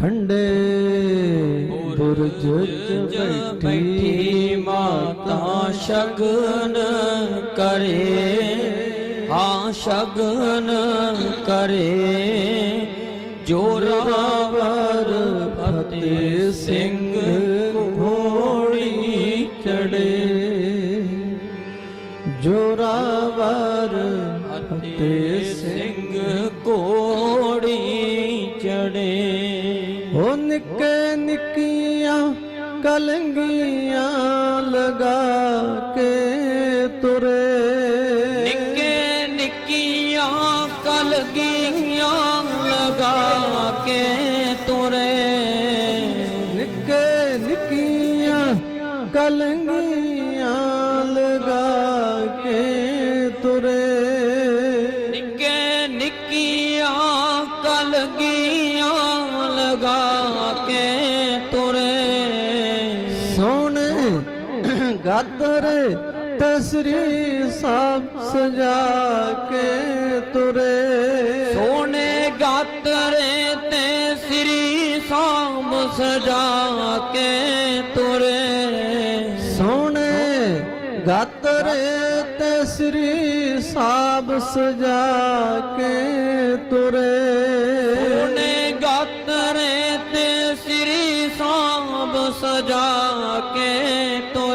ਠੰਡੇ ਬੁਰਜ ਬੈਠੀ ਮਾਤਾ ਸ਼ਗਨ ਕਰੇ। ਹਾਂ ਸ਼ਗਨ ਕਰੇ। ਜੋਰਾਵਰ ਫਤਿਹ ਸਿੰਘ ਘੋੜੀ ਚੜੇ। ਜੋਰਾਵਰ ਫਤਿਹ ਸਿੰਘ ਸਿੰਘ ਉਹ ਨਿੱਕੇ ਨਿੱਕੀਆਂ ਕਲੰਗੀਆਂ ਲਗਾ ਕੇ ਤੁਰੇ। ਨਿੱਕੇ ਨਿੱਕੀਆਂ ਕਲਗੀਆਂ ਲਗਾ ਕੇ ਤੁਰੇ। ਨਿੱਕੇ ਨਿੱਕੀਆਂ ਕਲੰਗੀਆਂ ਲਗਾ ਕੇ ਤੁਰੇ। ਨਿੱਕੇ ਨਿੱਕੀਆਂ ਕਲਗੀਆਂ ਲਗਾ ਕੇ ਤੁਰੇ। ਸੋਹਣੇ ਗਾਦਰ ਤਸਰੀ ਸਾਬ ਸਜਾ ਕੇ ਤੁਰੇ। ਸੋਹਣੇ ਗਾਤਰੇ ਤੇ ਸ੍ਰੀ ਸਾਮ ਸਜਾ ਕੇ ਤੁਰੇ। ਸੋਹਣੇ ਗਾਤਰੇ ਤੇ ਸ੍ਰੀ ਸਾਬ ਸਜਾ ਕੇ ਤੁਰੇ। ਸਜਾ ਕੇ ਤੋ